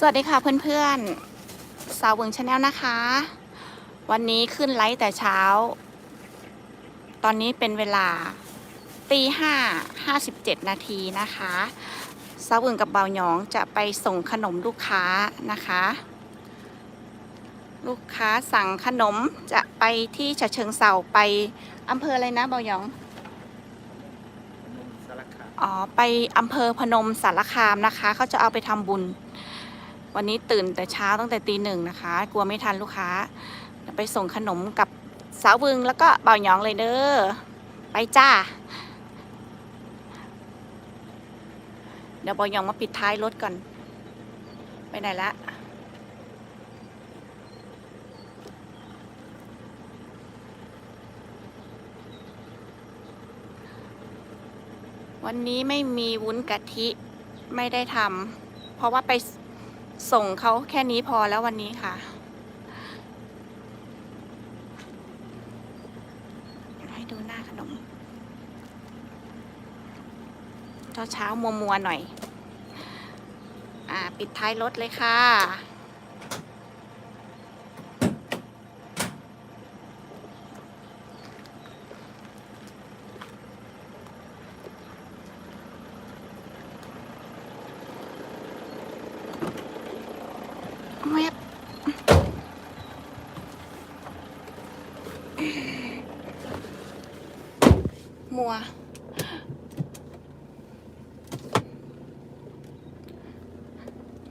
สวัสดีค่ะเพื่อนๆ สาวเวิงชาแนลนะคะ วันนี้ขึ้นไลฟ์แต่เช้า ตอนนี้เป็นเวลาตีห้าห้าสิบเจ็ดนาทีนะคะสาวเวิงกับเบาหยองจะไปส่งขนมลูกค้านะคะ ลูกค้าสั่งขนมจะไปที่ฉะเชิงเซาไปอำเภออะไรนะเบาหยองสารคามอ๋อไปอำเภอพนมสารคามนะคะ เขาจะเอาไปทำบุญ วันนี้ตื่นแต่เช้าตั้งแต่ตีหนึ่งนะคะ กลัวไม่ทันลูกค้า ไปส่งขนมกับสาววึงแล้วก็เบาหยองเลยเด้อ ไปจ้า เดี๋ยวเบาหยองมาปิดท้ายรถก่อน ไปไหนละวันนี้ไม่มีวุ้นกะทิไม่ได้ทำเพราะว่าไป ส่งเขาแค่นี้พอแล้ววันนี้ค่ะ ให้ดูหน้าขนมเช้าเช้ามัวมัวหน่อย อ่า ปิดท้ายรถเลยค่ะ แวบมัว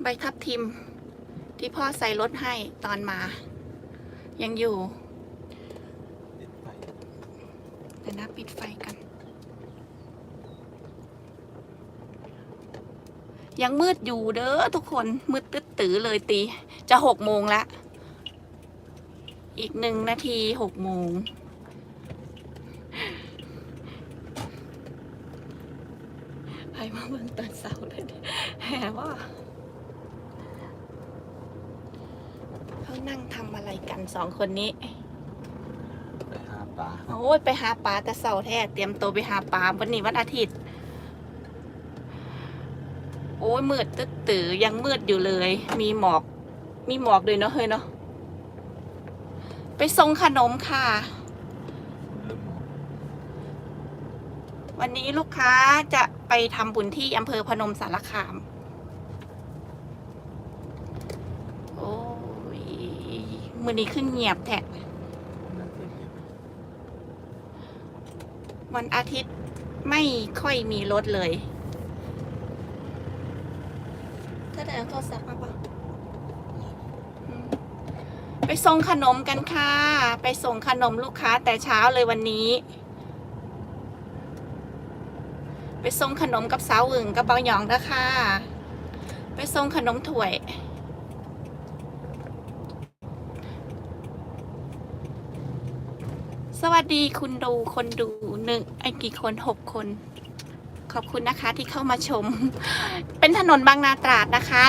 ใบ ทับทิม ที่พ่อใส่รถให้ตอนมา ยังอยู่เดี๋ยวนะปิดไฟกัน ยังมืดอยู่เด้อทุกคนมืดตึ๊ดตือเลยตี จะหกโมงแล้วอีกหนึ่งนาทีหกโมงไปมาเบิ่งตอนเสาร์เลยแหมว่านั่งทำอะไรกัน สองคนนี้ ไปหาปลาโอ้ยไปหาปลาแต่เสาร์แท้เตรียมตัวไปหาปลาวันนี้วันอาทิตย์ โอ้ยมืดตึ๊ดตือยังมืดอยู่เลย มีหมอก มีหมอกด้วยเนาะเฮ้ยเนาะไปส่งขนมค่ะลืมหมดวันนี้ลูกค้าจะไปทำบุญที่อำเภอพนมสารคาม โอ้ย มือนี้ขึ้นเงียบแท้นั่นเองวันอาทิตย์ไม่ค่อยมีรถเลยถ้าเดินโทรศัพท์มาปะอืมไปส่งขนมกันค่ะ ไปส่งขนมลูกค้าแต่เช้าเลยวันนี้ ไปส่งขนมกับสาวอึ่งกับเบาหยองเด้อค่ะไปส่งขนมถ้วย สวัสดีคุณดูคนดูหนึ่งไอ้กี่คนหกคน ขอบคุณนะคะที่เข้ามาชม เป็นถนนบางนาตราดนะคะ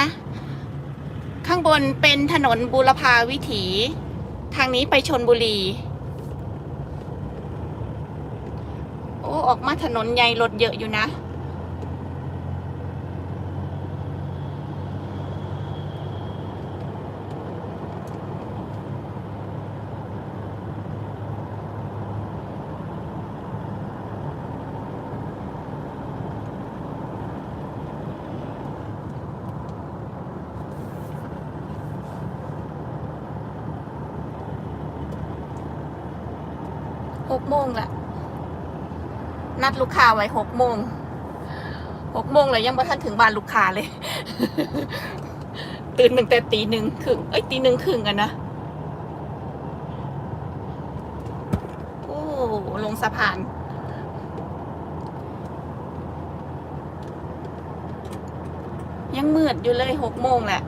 ข้างบนเป็นถนนบูรพาวิถี ทางนี้ไปชนบุรี โอ้ ออกมาถนนใหญ่รถเยอะอยู่นะ งละนัดลูกค้าไว้หกโมงหกโมงเลยยังไม่ทันถึงบ้านลูกค้าเลย ตื่นตั้งแต่ตีหนึ่งครึ่งเอ้ยตีหนึ่งครึ่งกันนะโอ้ลงสะพานยังมืดอยู่เลยหกโมงแหละ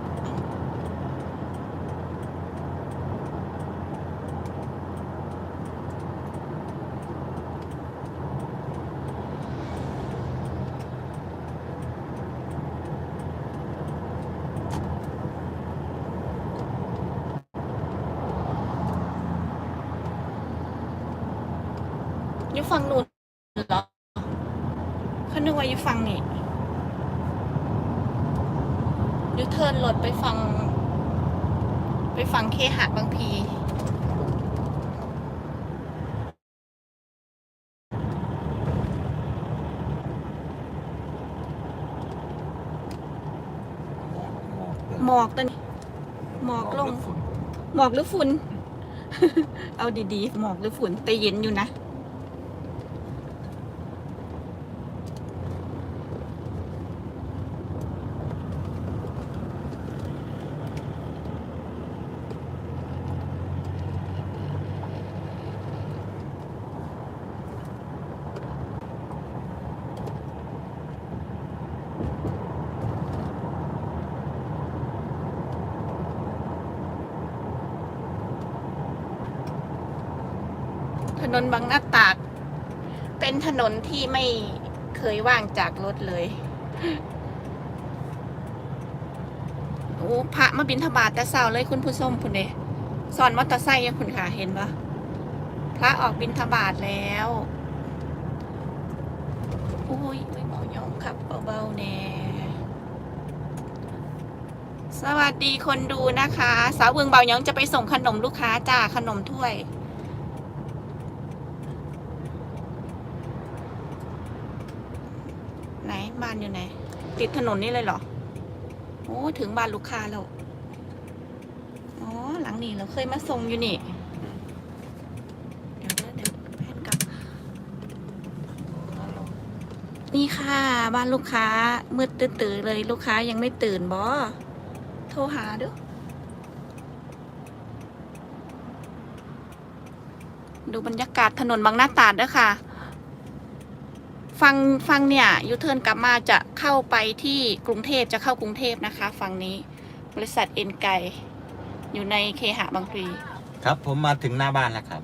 อยู่ฝั่งนู้นเหรอเขานึกว่าอยู่ฝั่งนี้อยู่เธทิร์นรถไปฟัง ไปฟังเคหะบางพี หมอกหมอกเลยหมอกตัวนี้หมอกลงหรือฝุ่นหมอกหรือฝุ่น เอาดีๆ หมอกหรือฝุ่นแต่เย็นอยู่นะ ถ นนบางหน้าตาก เป็นถนนที่ไม่เคยว่างจากรถเลยโอ้พระมาบินทบาทแต่เช้าเลยคุณผู้ชมคุณเดสอนมอเตอร์ไซค์ยังคุณค่ะเห็นปะพระออกบินทบาทแล้วโอ้ยไม่เบายอมขับเบาๆแน่สวัสดีคนดูนะคะ สาวเวืองเบายองจะไปส่งขนมลูกค้าจ้าขนมถ้วย ไหน บ้านอยู่ไหน ติดถนนนี่เลยเหรอ โอ้ ถึงบ้านลูกค้าแล้ว อ๋อ หลังนี้เราเคยมาส่งอยู่นี่ เดี๋ยวเดี๋ยวเดี๋ยวแพนกลับ นี่ค่ะ บ้านลูกค้า มืดตื่นๆเลยลูกค้ายังไม่ตื่นบอโทรหาดูดูบรรยากาศถนนบางหน้าตราดด้วยค่ะ ฟังฟังเนี่ยยูเทิร์นกลับมาจะเข้าไปที่กรุงเทพจะเข้ากรุงเทพนะคะฝั่งนี้บริษัทเอ็นไกอยู่ในเคหะบางพลีครับผมมาถึงหน้าบ้านแล้วครับ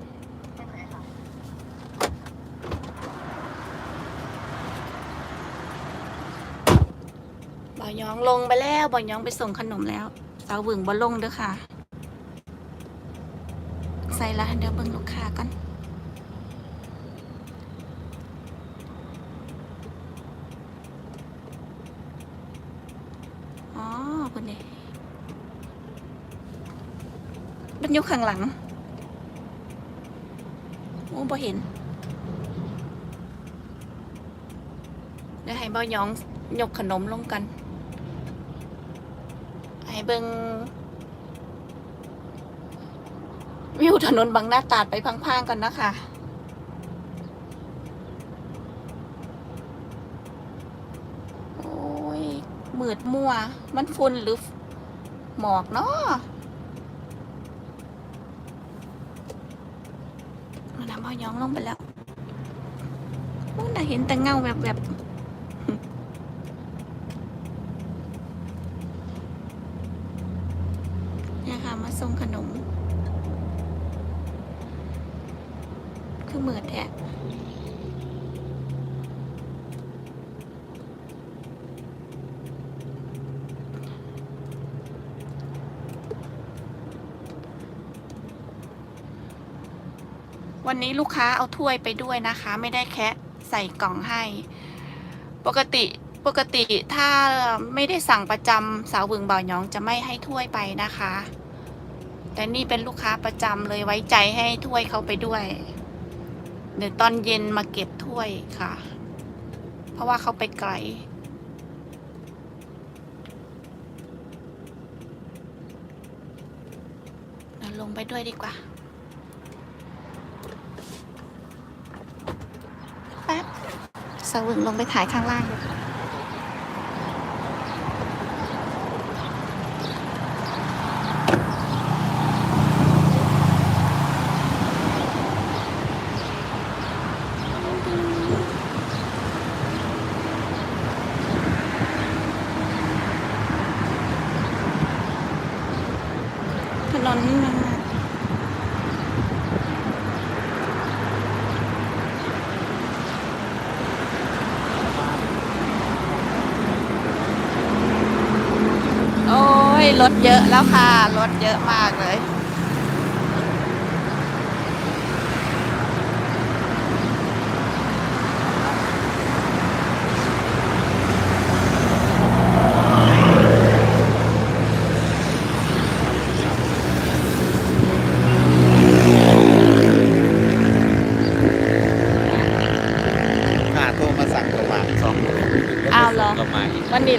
บ่อยองลงไปแล้วบ่อยองไปส่งขนมแล้วสาวหวึงบ่ลงเด้อค่ะ ใส่ละเดี๋ยวเบิ่งลูกค้าก่อนอ๋อคนนี้ันอยู่ข้างหลังโอ้บ่เห็นเดี๋ยวให้บ่อยองยกขนมลงกัน ให้เบิงวิวถนนบางหน้าตราดไปพังๆกันนะคะโอ้ยมืดมัว มันฝุ่นหรือหมอกเนาะมาดาม พอยองลงไปแล้วโอ้น่าเห็นแต่เงาแบบแบบๆ เนี่ยค่ะ มาส่งขนม คือเหมือดแท้ วันนี้ลูกค้าเอาถ้วยไปด้วยนะคะ ไม่ได้แค่ใส่กล่องให้ ปกติปกติถ้าไม่ได้สั่งประจำสาวบึงบ่าวยองจะไม่ให้ถ้วยไปนะคะ แต่นี่เป็นลูกค้าประจำเลยไว้ใจให้ถ้วยเขาไปด้วย เดี๋ยวตอนเย็นมาเก็บถ้วยค่ะ เพราะว่าเขาไปไกลเราลงไปด้วยดีกว่า แป๊บสา วึงลงไปถ่ายข้างล่างดีกว่าถนนนี่มันโอ้ย ร ถเยอะแล้วค่ะ รถเยอะมากเลย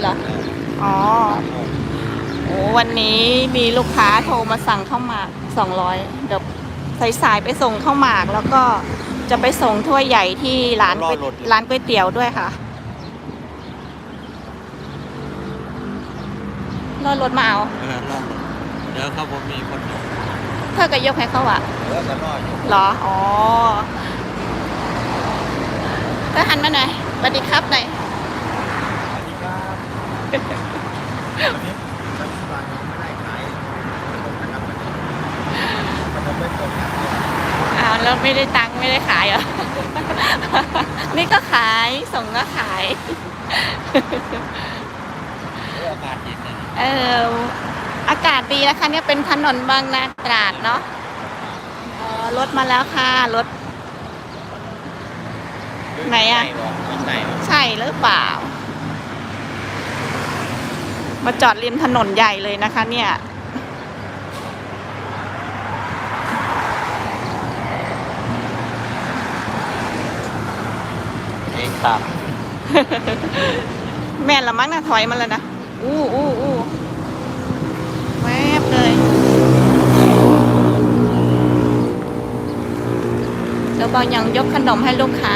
เหรอ อ๋อ โอ้วันนี้มี ลูกค้าโทรมาสั่งข้าวหมากสองร้อยเดี๋ยวสายๆไปส่งข้าวหมากแล้วก็จะไปส่งถ้วยใหญ่ที่ร้านก๋วยร้านก๋วยเตี๋ยวด้วยค่ะรอรถมาเอา เออรอบรถเดี๋ยวเขาผมมีคนอยู่เธอก็ยกให้เขาอะเออก็รออยู่เหรอ อ๋อเธอหันมาหน่อยสวัสดีครับหน่อยสวัสดีครับวันนี้รัฐบาลยังไม่ได้ขายนะครับวันนี้ผมไม่ตรงนะ อ้าวแล้วไม่ได้ตังค์ไม่ได้ขายเหรอ นี่ก็ขายส่งก็ขายเอออากาศเย็นนะเอออากาศดีนะคะเนี่ยเป็นถนนบางนาตราดเนาะเออรถมาแล้วค่ะรถ ไหนอะข้างในเหรอใช่หรือเปล่า มาจอดริมถนนใหญ่เลยนะคะ เนี่ย เองครับแม่นละมั้งนะถอยมาแล้วนะ อู้อู้อู้แวบเลยเดี๋ยวบางยังยกขนมให้ลูกค้า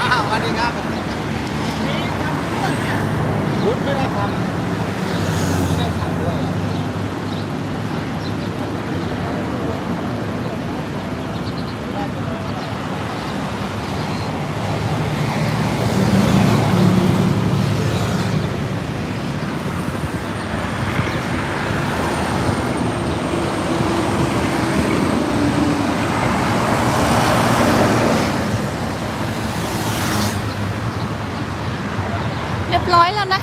อ้าวสวัสดีครับคุณไม่ได้ทำไม่ได้ทำด้วย เรียบ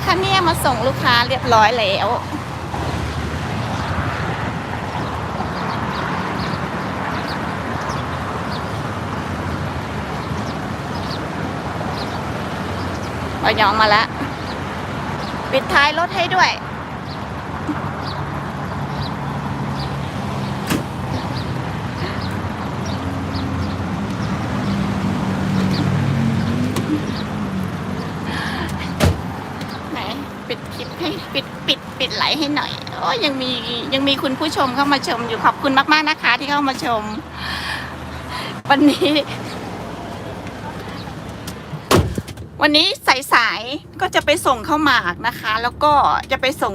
ร้อยแล้วนะคะเนี่ยมาส่งลูกค้าเรียบร้อยแล้ว ปอยองมาแล้ว ปิดท้ายรถให้ด้วย ไหน ปิดคลิปให้ปิ ดปิดไหลค์ให้หน่อยโอ้ยังมียังมีคุณผู้ชมเข้ามาชมอยู่ขอบคุณมาก ๆนะคะ ที่เข้ามาชม วันนี้ วันนี้สายๆก็จะไปส่งเข้าหมากนะคะ แล้วก็จะไปส่ง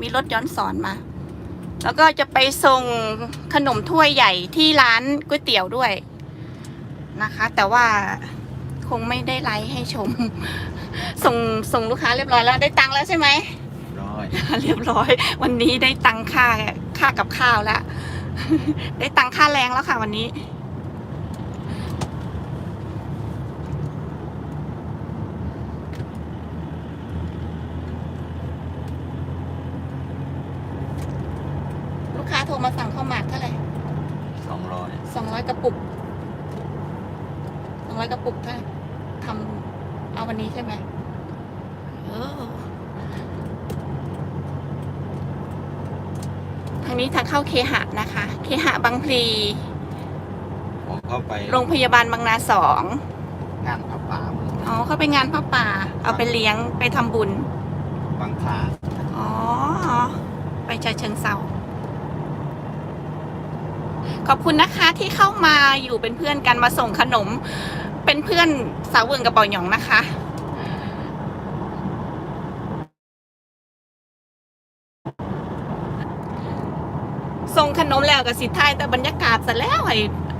มีรถย้อนสอนมา แล้วก็จะไปส่งขนมถ้วยใหญ่ที่ร้านก๋วยเตี๋ยวด้วยนะคะ แต่ว่าคงไม่ได้ไลฟ์ให้ชม ส่งส่งลูกค้าเรียบร้อยแล้วได้ตังค์แล้วใช่ไหม เรียบร้อย วันนี้ได้ตังค่าค่ากับข้าวแล้ว ได้ตังค่าแรงแล้วค่ะวันนี้ ลูกค้าโทรมาสั่งข้าวหมากเท่าไหร่ สองร้อย สองร้อยกระปุกสองร้อยกระปุกถ้าทำเอาวันนี้ใช่ไหมเออทางนี้ทางเข้าเคหะนะคะ เคหะบาง พลีผมเข้าไปโรงพยาบาลบางนาสองงานผ้าป่าเมืองอ๋อเขาไปงานพ่อป่า เอาไปเลี้ยงไปทำบุญบางคลาอ๋อ ไปชาเชิงเซาขอบคุณนะคะที่เข้ามาอยู่เป็นเพื่อนกันมาส่งขนม เป็นเพื่อนสาวเวิงกับเบาหยองนะคะ ส่งขน มแล้วกับสิทายแต่บรรยากาศซะแล้วให้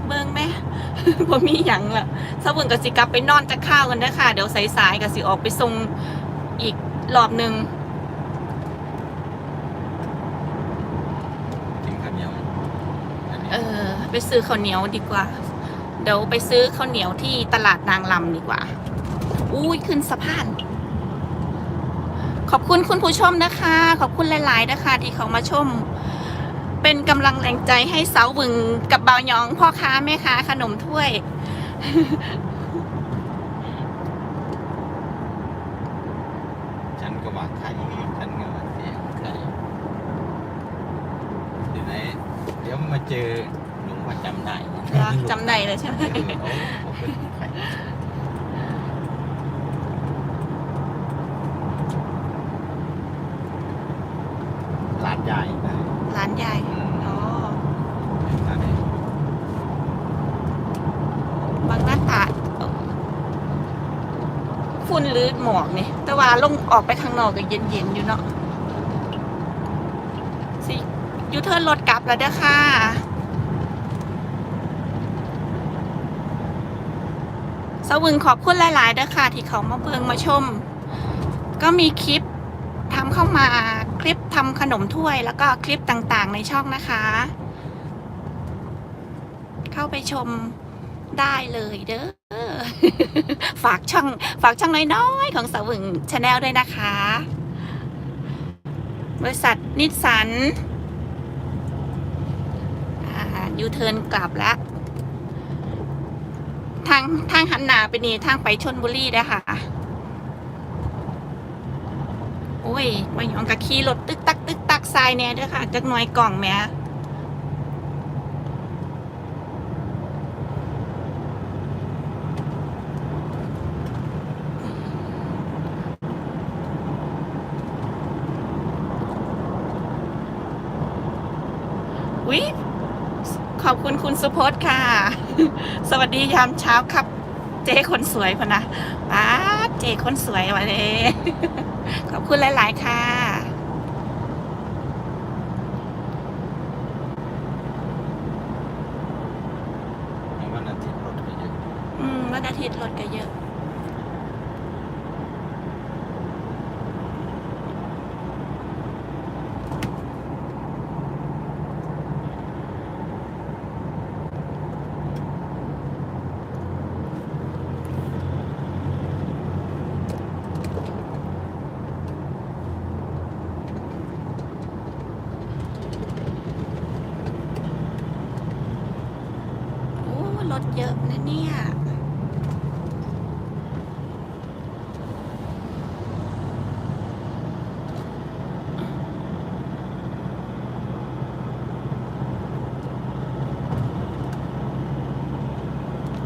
เบิ่งแม่บ่มีหยังละสาบิ่งกับสิกลับไปนอนจะข้าวกันเด้ค่ะเดี๋ยวสายๆกับสิออกไปส่งอีกรอบหนึ่งกินข้าวเหนียวอันนี้เออ ไปซื้อข้าวเหนียวดีกว่า เดี๋ยวไปซื้อข้าวเหนียวที่ตลาดนางลำดีกว่า อุ้ยขึ้นสะพาน ขอบคุณคุณผู้ชมนะคะ ขอบคุณหลาย ๆ นะคะ ที่เขามาชม เป็นกำลังแรงใจให้เสาบึงกับบ่าวยองพ่อค้าแม่ค้าขนมถ้วย ฉันก็ว่าไข่ฉันก็ว่าเสียงไข่เดี๋ยวไหนเดี๋ยวมาเจอหนูว่าจำได้จำได้เลยใช่ไหม เออเขาเขาเป็นไข่ร้านใหญ่นะ ร้านใหญ่ อืม อ๋อ ร้านนี้ บางหน้าตาฝุ่น หรือหมอกนี่แต่ว่าลงออกไปข้างนอกก็เย็นๆอยู่เนาะสิยูเทิร์นรถกลับแล้วเด้อค่ะสวึงขอบคุณหลายๆเด้อค่ะ ที่เขามาเบิงมาชม ก็มีคลิปทำเข้ามาคลิปทำขนมถ้วยแล้วก็คลิปต่างๆในช่องนะคะ เข้าไปชมได้เลยเด้อ ฝากช่อง ฝากช่องน้อยๆ ของสาวึงชาแนลด้วยนะคะ บริษัทนิสสันยูเทิร์นกลับแล้วทางทางหันหนาไปนี่ทางไปชนบุรีได้ค่ะโอ้ยมาหยองกับขี่รถตึกตักตึกตักทรายแน่ด้วยค่ะจักหน่อยกล่องแม่วิขอบคุณคุณ สุพจน์ค่ะ สวัสดียามเช้าครับ เจ๊คนสวยพะนะป้าดเจ๊คนสวยมาเลยขอบคุณหลาย ๆ ค่ะในวันอาทิตย์รถก็เยอะ อืมวันอาทิตย์รถก็เยอะ โอ้รถเยอะนะเนี่ย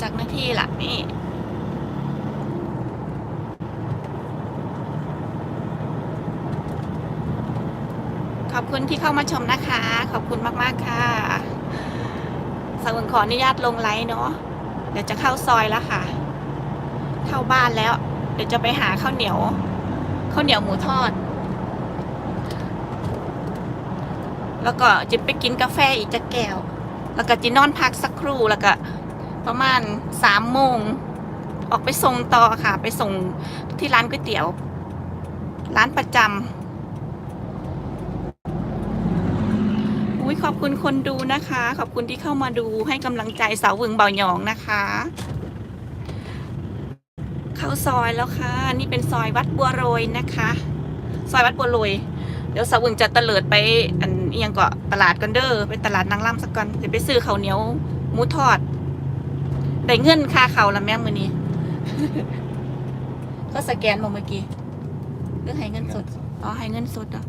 จากหน้าที่หลักนี่ขอบคุณที่เข้ามาชมนะคะ ขอบคุณมาก ๆ ค่ะสาวึงขออนุญาตลงไลน์เนาะ เดี๋ยวจะเข้าซอยแล้วค่ะ เข้าบ้านแล้ว เดี๋ยวจะไปหาข้าวเหนียว ข้าวเหนียวหมูทอด แล้วก็จะไปกินกาแฟอีกจะแก้ว แล้วก็จะนอนพักสักครู่ แล้วก็ ประมาณสามโมง ออกไปส่งต่อค่ะ ไปส่งที่ร้านก๋วยเตี๋ยว ร้านประจำอุ้ยขอบคุณคนดูนะคะ ขอบคุณที่เข้ามาดูให้กำลังใจสาววึงเบาหยองนะคะ เข้าซอยแล้วค่ะ นี่เป็นซอยวัดบัวโรยนะคะ ซอยวัดบัวโรยเดี๋ยวสาววึงจะเตลิดไปอันเอียงก็ตลาดกันเด้อไปตลาดนางล่ำสักก่อนเดี๋ยวไปซื้อข้าวเหนียวหมูทอด ได้เงินค่าเขาวละแม่มือนี้ ก็สแกนมาเมื่อกี้หรือให้เงินสดอ๋อให้เงินสดอะ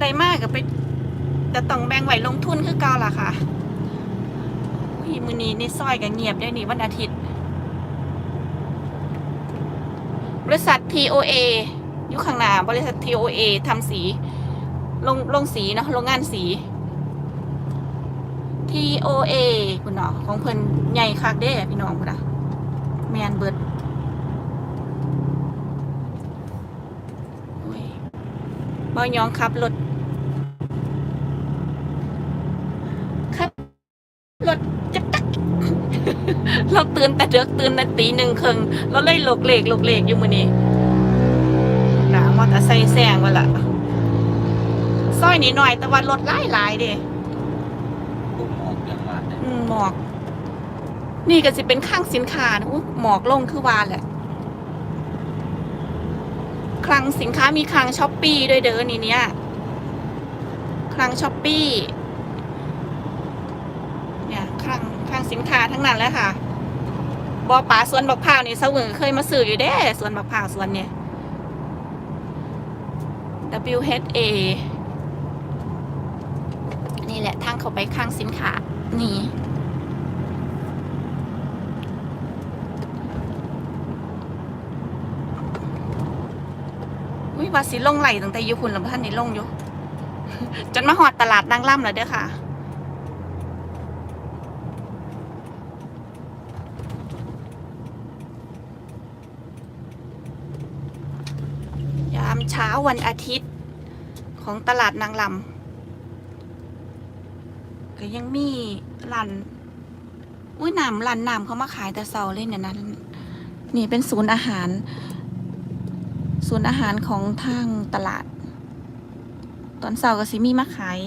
ได้มากกับไปจะต้องแบ่งไว้ลงทุนคือเก่าล่ะค่ะอุ้ยมือนี้ในซอยก็เงียบได้นี่วันอาทิตย์ บริษัท TOA อยู่ข้างหน้าบริษัท TOA ทำสี ลงลงสีเนาะโรงงานสี TOA คุณเนาะของเพิ่นใหญ่คักเด้พี่น้องคุณนะแมนเบิดโอ้ยบอยองขับรถขับรถจักจัก เราตื่นแต่เด็กตื่นแต่ตีหนึ่งครึ่งเราเลยหลกเหลกหลกเหลกอยู่มือนี้หนามอเตอร์ไซค์แซงมาละซอยนิดหน่อยแต่ว่ารถหลายหลายๆเด้ บุกหมอกอย่างมากเลย อืมหมอก นี่ก็สิเป็นข้างสินค้านะหมอกลงคือวานแหละคลังสินค้ามีคลังช้อปปี้ด้วยเด้อนี่เนี่ยคลังช้อปปี้เนี่ยคลังคลังสินค้าทั้งนั้นเลยค่ะบอป่าสวนบักพร้าวนี่สวึงเคยมาซื้ออยู่เด้สวนบักพร้าวสวนเนี่ย WHA นี่แหละทางเข้าไปคลังสินค้านี่ ว่าสิลงไหลตั้งแต่ยู่คุณลำท่านนี่ลงอยู่จนมาหอดตลาดนางล่ำแล้วเด้อค่ะ ยามเช้าวันอาทิตย์ของตลาดนางลำก็ยังมีร้านอุ้ยน้ำร้านน้ำเขามาขายแต่เสาเลยเนี่ยนะนี่เป็นศูนย์อาหาร ศูนย์อาหารของทางตลาด ตอนเสาร์ก็สิมีมาขาย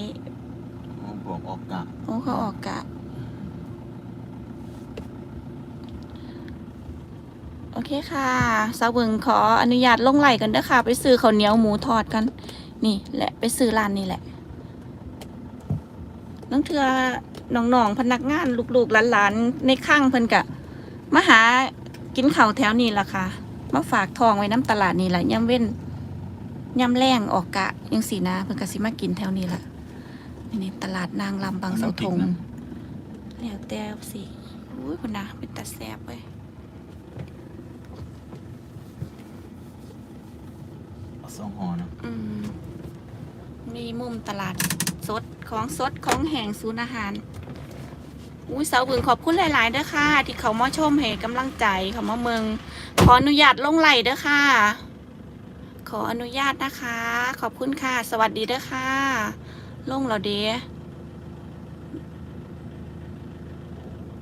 บวกออกกะโอ้เขาออกกะ โอเคค่ะสาวเบิงขออนุญาตลงไหลกันเด้อค่ะ ไปซื้อข้าวเหนียวหมูทอดกัน นี่แหละไปซื้อร้านนี้แหละน้องเทือน้องๆพนักงานลูกๆหลานๆในข้างเพิ่นกะมาหากินข้าวแถวนี้ล่ะค่ะ มาฝากทองไว้น้ำตลาดนี่แหละย่ำเว้นย่ำแรงออกกะยังสีนะเพิ่นกะสิมากินแถวนี้ล่ะนี่นี่ตลาดนางลำบางเสาธงแล้วแต่สิอุ้ยคุณนะเป็นตาแซ่บเว้ยเอาสองห่อนะอืมมีมุมตลาดสดของสดของแห่งศูนย์อาหาร อุ้ยสาวบึงขอบคุณหลาย ๆ เด้อค่ะ ที่เขามาชมให้กำลังใจเขามาเมืองขออนุญาตลงไหลเด้อค่ะ ขออนุญาตนะคะ ขอบคุณค่ะ สวัสดีเด้อค่ะ ลงเราเด้อ